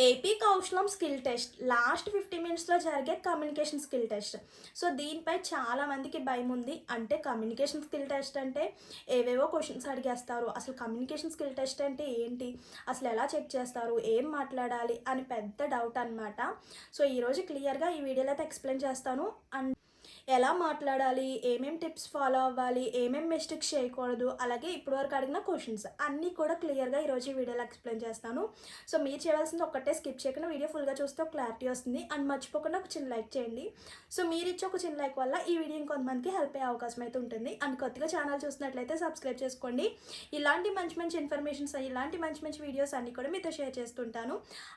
AP Kaushalam skill test. Last fifty మినిట్స్లో జరిగే communication skill test. So దీనిపై చాలా మందికి భయం ఉంది. అంటే కమ్యూనికేషన్ స్కిల్ టెస్ట్ అంటే ఏవేవో క్వశ్చన్స్ అడిగేస్తారు. అసలు కమ్యూనికేషన్ స్కిల్ టెస్ట్ అంటే ఏంటి? అసలు ఎలా చెక్ చేస్తారు? ఏం మాట్లాడాలి? అని పెద్ద డౌట్ అనమాట సో ఈరోజు క్లియర్గా ఈ వీడియోలో అయితే ఎక్స్ప్లెయిన్ చేస్తాను. అండ్ ఎలా మాట్లాడాలి? ఏమేం టిప్స్ ఫాలో అవ్వాలి? ఏమేం మిస్టేక్స్ చేయకూడదు? అలాగే ఇప్పటివరకు అడిగిన క్వశ్చన్స్ అన్నీ కూడా క్లియర్గా ఈరోజు ఈ వీడియోలో ఎక్స్ప్లెయిన్ చేస్తాను. సో మీరు చేయాల్సింది ఒక్కటే స్కిప్ చేయకుండా వీడియో ఫుల్గా చూస్తే ఒక క్లారిటీ వస్తుంది. అండ్ మర్చిపోకుండా ఒక చిన్న లైక్ చేయండి. సో మీరు ఇచ్చే ఒక చిన్న లైక్ వల్ల ఈ వీడియో ఇంకొంతమందికి హెల్ప్ అయ్యే అవకాశం అయితే ఉంటుంది. అండ్ కొత్తగా ఛానల్ చూసినట్లయితే సబ్స్క్రైబ్ చేసుకోండి. ఇలాంటి మంచి మంచి ఇన్ఫర్మేషన్స్ ఇలాంటి మంచి మంచి వీడియోస్ అన్నీ కూడా మీతో షేర్ చేస్తుంటాను.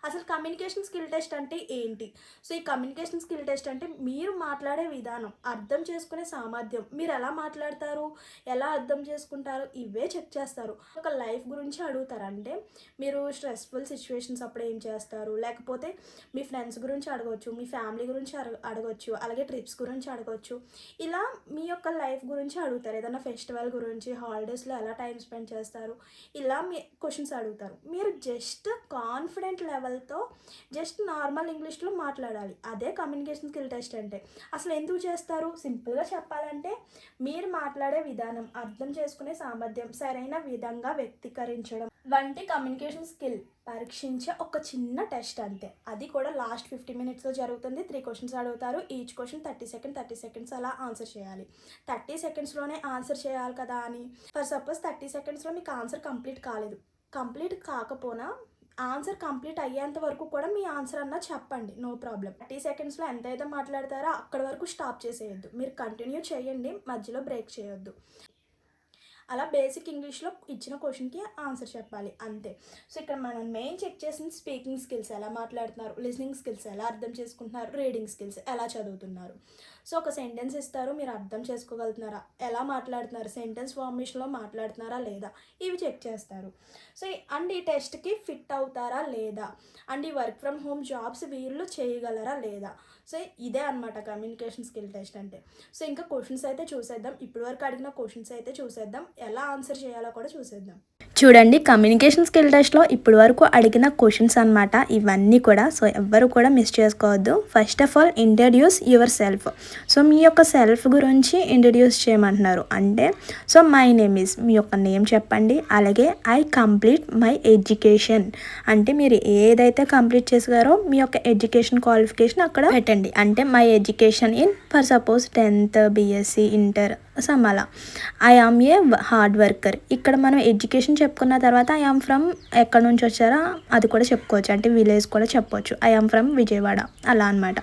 అసలు కమ్యూనికేషన్ స్కిల్ టెస్ట్ అంటే ఏంటి? సో ఈ కమ్యూనికేషన్ స్కిల్ టెస్ట్ అంటే మీరు మాట్లాడే విధానం. అర్థం చేసుకునే సామర్థ్యం. మీరు ఎలా మాట్లాడతారు? ఎలా అర్థం చేసుకుంటారు? ఇవే చెక్ చేస్తారు. ఒక లైఫ్ గురించి అడుగుతారు. అంటే మీరు స్ట్రెస్ఫుల్ సిచ్యువేషన్స్ అప్పుడు ఏం చేస్తారు? లేకపోతే మీ ఫ్రెండ్స్ గురించి అడగవచ్చు మీ ఫ్యామిలీ గురించి అడగ అడగవచ్చు అలాగే ట్రిప్స్ గురించి అడగవచ్చు ఇలా మీ యొక్క లైఫ్ గురించి అడుగుతారు. ఏదైనా ఫెస్టివల్ గురించి హాలిడేస్లో ఎలా టైం స్పెండ్ చేస్తారు? ఇలా మీ క్వశ్చన్స్ అడుగుతారు. మీరు జస్ట్ కాన్ఫిడెంట్ లెవెల్తో జస్ట్ నార్మల్ ఇంగ్లీష్లో మాట్లాడాలి. అదే కమ్యూనికేషన్ స్కిల్ టెస్ట్ అంటే. అసలు ఎందుకు చేస్తారు? సింపుల్గా చెప్పాలంటే మీరు మాట్లాడే విధానం అర్థం చేసుకునే సామర్థ్యం సరైన విధంగా వ్యక్తీకరించడం. వంటి కమ్యూనికేషన్ స్కిల్ పరీక్షించే ఒక చిన్న టెస్ట్ అంతే. అది కూడా లాస్ట్ ఫిఫ్టీ మినిట్స్లో జరుగుతుంది. త్రీ క్వశ్చన్స్ అడుగుతారు. Each question thirty second thirty seconds అలా ఆన్సర్ చేయాలి. థర్టీ సెకండ్స్లోనే ఆన్సర్ చేయాలి కదా అని. ఫర్ సపోజ్ థర్టీ సెకండ్స్లో మీకు ఆన్సర్ కంప్లీట్ కాలేదు. కంప్లీట్ కాకపోయినా ఆన్సర్ కంప్లీట్ అయ్యేంత వరకు కూడా మీ ఆన్సర్ అన్న చెప్పండి. No problem. థర్టీ సెకండ్స్లో ఎంత అయితే మాట్లాడతారో అక్కడ వరకు స్టాప్ చేసేయద్దు. మీరు కంటిన్యూ చేయండి. మధ్యలో బ్రేక్ చేయొద్దు. అలా బేసిక్ ఇంగ్లీష్లో ఇచ్చిన క్వశ్చన్కి ఆన్సర్ చెప్పాలి అంతే. సో ఇక్కడ మనం మెయిన్ చెక్ చేసిన స్పీకింగ్ స్కిల్స్ ఎలా మాట్లాడుతున్నారు లిసనింగ్ స్కిల్స్ ఎలా అర్థం చేసుకుంటున్నారు రీడింగ్ స్కిల్స్ ఎలా చదువుతున్నారు. సో ఒక సెంటెన్స్ ఇస్తారు మీరు అర్థం చేసుకోగలుగుతున్నారా ఎలా మాట్లాడుతున్నారు సెంటెన్స్ ఫార్మేషన్లో మాట్లాడుతున్నారా లేదా ఇవి చెక్ చేస్తారు. సో అండ్ ఈ టెస్ట్కి ఫిట్ అవుతారా లేదా అండ్ ఈ వర్క్ ఫ్రమ్ హోమ్ జాబ్స్ వీళ్ళు చేయగలరా లేదా. సో ఇదే అనమాట కమ్యూనికేషన్ స్కిల్ టెస్ట్ అంటే. సో ఇంకా క్వశ్చన్స్ అయితే చూసేద్దాం ఇప్పటి వరకు అడిగిన క్వశ్చన్స్ అయితే చూసేద్దాం ఎలా ఆన్సర్ చేయాలో కూడా చూసేద్దాం. చూడండి కమ్యూనికేషన్ స్కిల్ టెస్ట్లో ఇప్పటి వరకు అడిగిన క్వశ్చన్స్ అనమాట ఇవన్నీ కూడా. సో ఎవ్వరు కూడా మిస్ చేసుకోవద్దు. First of all introduce yourself so మీ యొక్క సెల్ఫ్ గురించి ఇంట్రడ్యూస్ చేయమంటున్నారు. అంటే సో మై నేమ్ ఇస్ మీ యొక్క నేమ్ చెప్పండి. అలాగే ఐ కంప్లీట్ మై ఎడ్యుకేషన్ అంటే మీరు ఏదైతే కంప్లీట్ చేసారో మీ యొక్క ఎడ్యుకేషన్ క్వాలిఫికేషన్ అక్కడ పెట్టండి. అంటే my education in for suppose tenth BSc inter Samala. I am a hard worker ఇక్కడ మనం ఎడ్యుకేషన్ చెప్పుకున్న తర్వాత ఐ ఆమ్ ఫ్రమ్ ఎక్కడి నుంచి వచ్చారా అది కూడా చెప్పుకోవచ్చు. అంటే విలేజ్ కూడా చెప్పొచ్చు. I am from Vijayawada. అలా అనమాట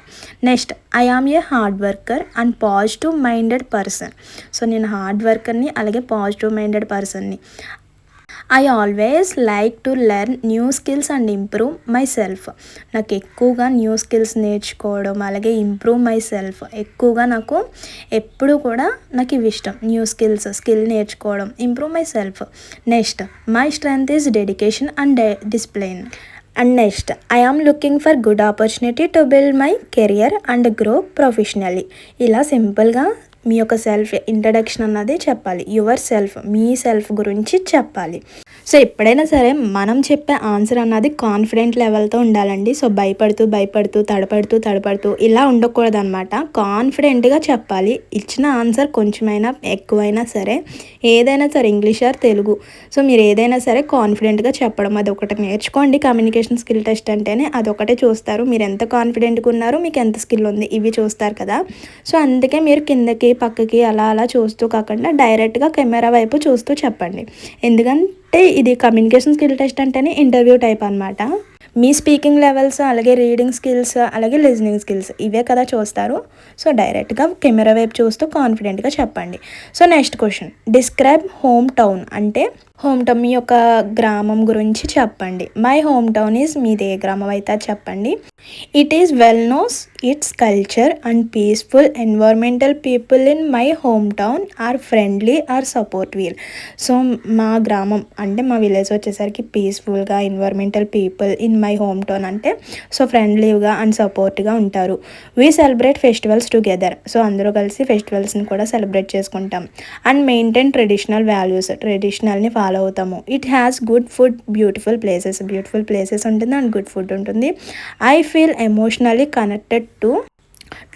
next I am a hard worker and positive minded person so నేను హార్డ్ వర్కర్ని అలాగే పాజిటివ్ మైండెడ్ పర్సన్ని I always like to learn new skills and improve myself నాకు ఎక్కువగా న్యూ స్కిల్స్ నేర్చుకోవడం అలాగే ఇంప్రూవ్ మై సెల్ఫ్ ఎక్కువగా నాకు ఎప్పుడు కూడా నాకు ఇవి ఇష్టం. న్యూ స్కిల్స్ స్కిల్ నేర్చుకోవడం improve myself next my strength is dedication and discipline and next I am looking for good opportunity to build my career and grow professionally ఇలా సింపుల్గా మీ యొక్క సెల్ఫ్ ఇంట్రడక్షన్ అన్నది చెప్పాలి. యువర్ సెల్ఫ్ మీ సెల్ఫ్ గురించి చెప్పాలి. So ఎప్పుడైనా సరే మనం చెప్పే ఆన్సర్ అన్నది కాన్ఫిడెంట్ లెవెల్తో ఉండాలండి. సో భయపడుతూ భయపడుతూ తడపడుతూ తడపడుతూ ఇలా ఉండకూడదు అనమాట కాన్ఫిడెంట్గా చెప్పాలి. ఇచ్చిన ఆన్సర్ కొంచెమైనా ఎక్కువైనా సరే ఏదైనా సరే ఇంగ్లీష్ ఆర్ తెలుగు. సో మీరు ఏదైనా సరే కాన్ఫిడెంట్గా చెప్పడం అది ఒకటి నేర్చుకోండి. కమ్యూనికేషన్ స్కిల్ టెస్ట్ అంటేనే అదొకటే చూస్తారు. మీరు ఎంత కాన్ఫిడెంట్గా ఉన్నారు మీకు ఎంత స్కిల్ ఉంది ఇవి చూస్తారు కదా. సో అందుకే మీరు కిందకి పక్కకి అలా అలా చూస్తూ కాకుండా డైరెక్ట్గా కెమెరా వైపు చూస్తూ చెప్పండి. ఎందుకంటే ఇది కమ్యూనికేషన్ స్కిల్ టెస్ట్ అంటేనే ఇంటర్వ్యూ టైప్ అనమాట మీ స్పీకింగ్ లెవెల్స్ అలాగే రీడింగ్ స్కిల్స్ అలాగే లిజనింగ్ స్కిల్స్ ఇవే కదా చూస్తారు. సో డైరెక్ట్గా కెమెరా వైపు చూస్తూ కాన్ఫిడెంట్గా చెప్పండి. So next question. Describe hometown అంటే హోమ్ టౌన్ మీ యొక్క గ్రామం గురించి చెప్పండి. మై హోమ్ టౌన్ ఈజ్ మీదే గ్రామం అయితే చెప్పండి. It is well knows its culture and peaceful environmental people in my hometown are friendly are supportive so మా గ్రామం అంటే మా విలేజ్ వచ్చేసరికి పీస్ఫుల్గా environmental people in my hometown అంటే సో ఫ్రెండ్లీగా అండ్ సపోర్ట్గా ఉంటారు. We celebrate festivals together so అందరూ కలిసి ఫెస్టివల్స్ని కూడా సెలబ్రేట్ చేసుకుంటాం. అండ్ మెయింటైన్ ట్రెడిషనల్ వాల్యూస్ ట్రెడిషనల్ని ఫాలో ఫాలో అవుతాము it has good food beautiful places beautiful places ఉంటుంది అండ్ గుడ్ ఫుడ్ ఉంటుంది. I feel emotionally connected to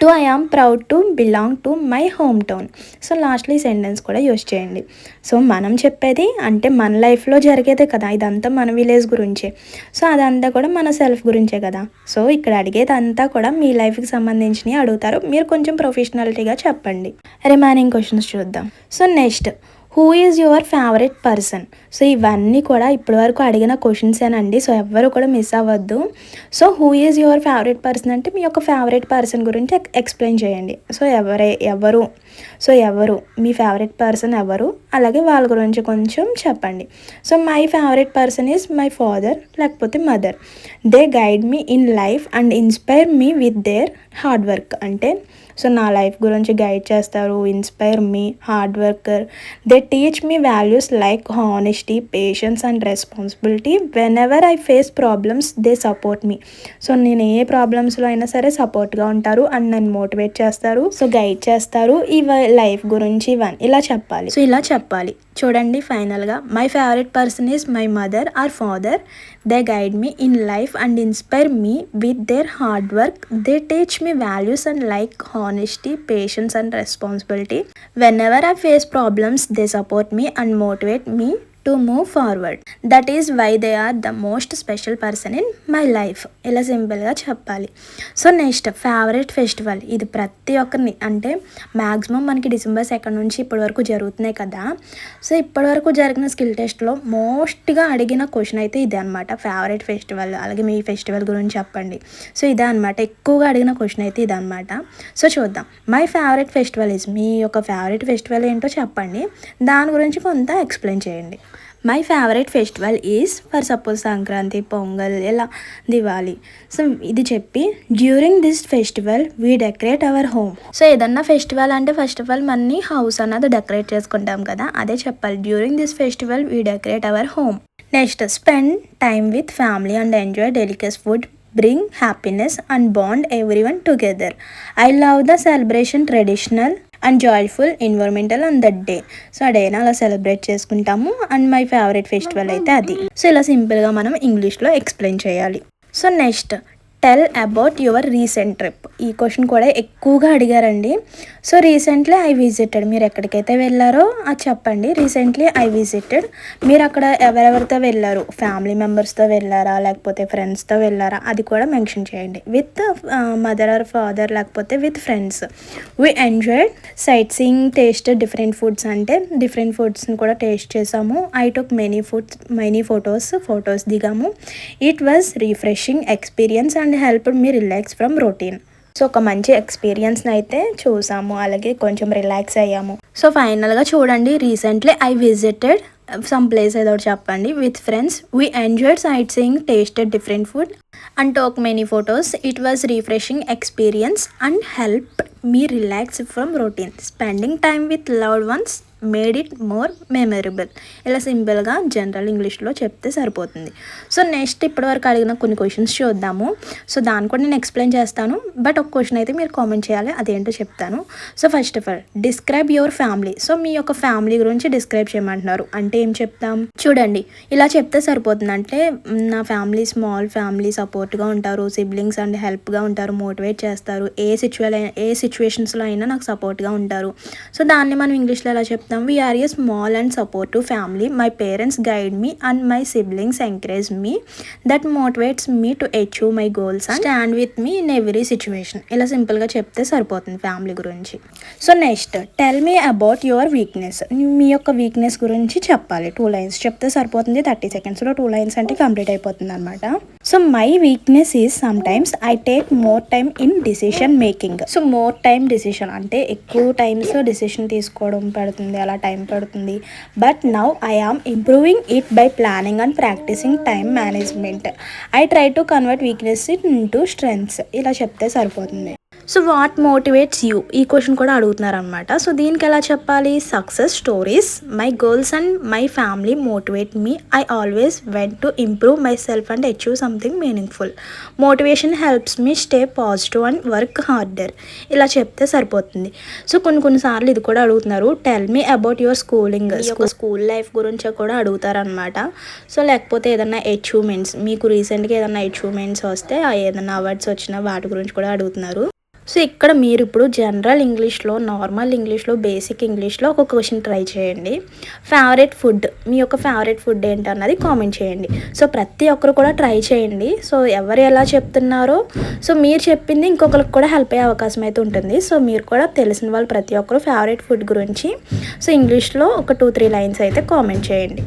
to I am proud to belong to my hometown so లాస్ట్లో ఈ sentence కూడా use చేయండి. So మనం చెప్పేది అంటే మన లైఫ్లో జరిగేదే కదా. ఇదంతా మన విలేజ్ గురించే. సో అదంతా కూడా మన సెల్ఫ్ గురించే కదా. సో ఇక్కడ అడిగేది అంతా కూడా మీ లైఫ్కి సంబంధించినవి అడుగుతారు. మీరు కొంచెం ప్రొఫెషనాలిటీగా చెప్పండి. రిమైనింగ్ క్వశ్చన్స్ చూద్దాం. So next who is your favourite person so ఇవన్నీ కూడా ఇప్పటి వరకు అడిగిన క్వశ్చన్సేనండి సో ఎవ్వరు కూడా మిస్ అవ్వద్దు. So who is your favourite person అంటే మీ యొక్క ఫేవరెట్ పర్సన్ గురించి ఎక్స్ప్లెయిన్ చేయండి. సో ఎవరే ఎవరు? సో ఎవరు? మీ ఫేవరెట్ పర్సన్ ఎవరు? అలాగే వాళ్ళ గురించి కొంచెం చెప్పండి. So my favourite person is my father లేకపోతే mother they guide me in life and inspire me with their hard work అంటే సో నా లైఫ్ గురించి గైడ్ చేస్తారు inspire me hard worker. They teach me values like honesty patience and responsibility whenever I face problems they support me so నేను ఏ ప్రాబ్లమ్స్లో అయినా సరే సపోర్ట్గా ఉంటారు అండ్ నన్ను మోటివేట్ చేస్తారు. సో గైడ్ చేస్తారు. ఇవ లైఫ్ గురించి ఇవన్నీ. ఇలా చెప్పాలి. సో ఇలా చెప్పాలి. చూడండి ఫైనల్గా. My favourite person is my mother or father they guide me in life and inspire me with their hard work they teach me values and like honesty patience and responsibility whenever I face problems they support me and motivate me to move forward that is why they are the most special person in my life ఇలా సింపుల్గా చెప్పాలి. So next favourite festival ఇది ప్రతి ఒక్కరిని అంటే maximum మనకి December second నుంచి ఇప్పటి వరకు జరుగుతున్నాయి కదా. సో ఇప్పటి వరకు జరిగిన స్కిల్ టెస్ట్లో మోస్ట్గా అడిగిన క్వశ్చన్ అయితే ఇదే అనమాట ఫేవరెట్ ఫెస్టివల్ అలాగే మీ ఫెస్టివల్ గురించి చెప్పండి. సో ఇదే అనమాట ఎక్కువగా అడిగిన క్వశ్చన్ అయితే ఇదే అనమాట సో చూద్దాం. మై ఫేవరెట్ ఫెస్టివల్ ఇస్ మీ యొక్క ఫేవరెట్ ఫెస్టివల్ ఏంటో చెప్పండి. దాని గురించి కొంత ఎక్స్ప్లెయిన్ చేయండి. My favourite festival is for suppose Sankranti Pongal ఇలా దివాలి సో ఇది చెప్పి during this festival we decorate our home so ఏదన్నా ఫెస్టివల్ అంటే ఫస్ట్ ఆఫ్ ఆల్ మనని హౌస్ అన్నది డెకరేట్ చేసుకుంటాం కదా అదే చెప్పాలి. During this festival we decorate our home next spend time with family and enjoy delicious food bring happiness and bond everyone together I love the celebration traditional and joyful environmental and that day. So ఆ డేన అలా celebrate చేసుకుంటాము. And my favourite festival అయితే అది. So ఇలా సింపుల్గా మనం ఇంగ్లీష్లో ఎక్స్ప్లెయిన్ చేయాలి. So next tell about your recent trip ఈ క్వశ్చన్ కూడా ఎక్కువగా అడిగారండి. సో రీసెంట్లీ ఐ విజిటెడ్ మీరు ఎక్కడికైతే వెళ్ళారో అది చెప్పండి. రీసెంట్లీ ఐ విజిటెడ్ మీరు అక్కడ ఎవరెవరితో వెళ్ళారు? ఫ్యామిలీ మెంబర్స్తో వెళ్ళారా? లేకపోతే ఫ్రెండ్స్తో వెళ్ళారా? అది కూడా మెన్షన్ చేయండి. విత్ మదర్ ఆర్ ఫాదర్ లేకపోతే with friends we enjoyed sightseeing taste different foods అంటే డిఫరెంట్ ఫుడ్స్ని కూడా టేస్ట్ చేసాము. I took many foods many photos photos దిగాము. It was refreshing experience and help me relax from routine. So ఒక మంచి ఎక్స్పీరియన్స్ని అయితే చూసాము. అలాగే కొంచెం రిలాక్స్ అయ్యాము. సో ఫైనల్గా చూడండి recently I visited some place ఏదో ఒకటి చెప్పండి. With friends we enjoyed sightseeing tasted different food and took many photos. It was refreshing experience and help me relax from routine. Spending time with loved ones made it more memorable ఇలా సింపుల్గా general ఇంగ్లీష్లో చెప్తే సరిపోతుంది. So next ఇప్పటివరకు అడిగిన కొన్ని questions చూద్దాము. So దాన్ని కూడా నేను ఎక్స్ప్లెయిన్ చేస్తాను. బట్ ఒక క్వశ్చన్ అయితే మీరు కామెంట్ చేయాలి అదేంటో చెప్తాను. So first of all describe your family so మీ యొక్క ఫ్యామిలీ గురించి డిస్క్రైబ్ చేయమంటున్నారు. అంటే ఏం చెప్తాం? చూడండి ఇలా చెప్తే సరిపోతుంది అంటే నా ఫ్యామిలీ స్మాల్ ఫ్యామిలీ సపోర్ట్గా ఉంటారు. సిబ్లింగ్స్ అండ్ హెల్ప్గా ఉంటారు. మోటివేట్ చేస్తారు. ఏ సిచ్యువల్ ఏ సిచ్యువేషన్స్లో అయినా నాకు సపోర్ట్గా ఉంటారు. సో దాన్ని మనం ఇంగ్లీష్లో ఎలా చెప్తాం? We are a small and supportive family my parents guide me and my siblings encourage me that motivates me to achieve my goals and stand with me in every situation ఇలా సింపుల్గా చెప్తే సరిపోతుంది family గురించి. So next tell me about your weakness మీ యొక్క weakness గురించి చెప్పాలి. Two lines చెప్తే సరిపోతుంది థర్టీ సెకండ్స్లో టూ లైన్స్ అంటే కంప్లీట్ అయిపోతుంది అనమాట so my weakness is sometimes I take more time in decision making so more time decision అంటే ఎక్కువ టైమ్స్ డిసిషన్ తీసుకోవడం పడుతుంది అలా టైం పడుతుంది. But now I am improving it by planning and practising time management I try to convert weakness into strengths ఇలా చెప్తే సరిపోతుంది. So what motivates you ఈ క్వశ్చన్ కూడా అడుగుతున్నారు అనమాట సో దీనికి ఎలా చెప్పాలి? Success stories my girls and my family motivate me I always went to improve myself and achieve something meaningful motivation helps me stay positive and work harder ఇలా చెప్తే సరిపోతుంది. సో కొన్ని కొన్నిసార్లు ఇది కూడా అడుగుతున్నారు. Tell me about your schooling school life గురించి కూడా అడుగుతారనమాట సో లేకపోతే ఏదైనా అచీవ్మెంట్స్ మీకు రీసెంట్గా ఏదైనా అచీవ్మెంట్స్ వస్తే ఏదైనా అవార్డ్స్ వచ్చినా వాటి గురించి కూడా అడుగుతున్నారు. సో ఇక్కడ మీరు ఇప్పుడు జనరల్ ఇంగ్లీష్లో నార్మల్ ఇంగ్లీష్లో బేసిక్ ఇంగ్లీష్లో ఒక క్వశ్చన్ ట్రై చేయండి. ఫేవరెట్ ఫుడ్ మీ యొక్క ఫేవరెట్ ఫుడ్ ఏంటన్నది కామెంట్ చేయండి. సో ప్రతి ఒక్కరు కూడా ట్రై చేయండి. సో ఎవరు ఎలా చెప్తున్నారో సో మీరు చెప్పింది ఇంకొకరికి కూడా హెల్ప్ అయ్యే అవకాశం అయితే ఉంటుంది. సో మీరు కూడా తెలిసిన వాళ్ళు ప్రతి ఒక్కరు ఫేవరెట్ ఫుడ్ గురించి సో ఇంగ్లీష్లో ఒక టూ త్రీ లైన్స్ అయితే కామెంట్ చేయండి.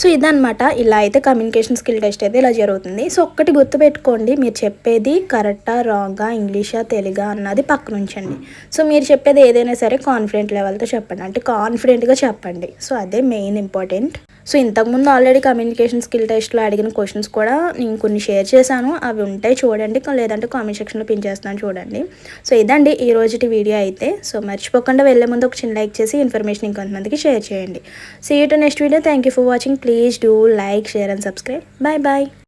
సో ఇదనమాట ఇలా అయితే కమ్యూనికేషన్ స్కిల్ టెస్ట్ అయితే ఇలా జరుగుతుంది. సో ఒక్కటి గుర్తుపెట్టుకోండి మీరు చెప్పేది కరెక్టా రాంగా ఇంగ్లీషా తెలుగా అన్నది పక్కన ఉంచండి సో మీరు చెప్పేది ఏదైనా సరే కాన్ఫిడెంట్ లెవెల్తో చెప్పండి. అంటే కాన్ఫిడెంట్గా చెప్పండి. సో అదే మెయిన్ ఇంపార్టెంట్ సో ఇంతకుముందు ఆల్రెడీ కమ్యూనికేషన్ స్కిల్ టెస్ట్లో అడిగిన క్వశ్చన్స్ కూడా నేను కొన్ని షేర్ చేశాను. అవి ఉంటాయి చూడండి లేదంటే కామెంట్ సెక్షన్లో పిన్ చేస్తాను చూడండి. సో ఇదండి ఈ రోజుటి వీడియో అయితే. సో మర్చిపోకుండా వెళ్ళే ముందు ఒక చిన్న లైక్ చేసి ఇన్ఫర్మేషన్ ఇంకొంతమందికి షేర్ చేయండి. See you to next video thank you for watching please do like share and subscribe bye bye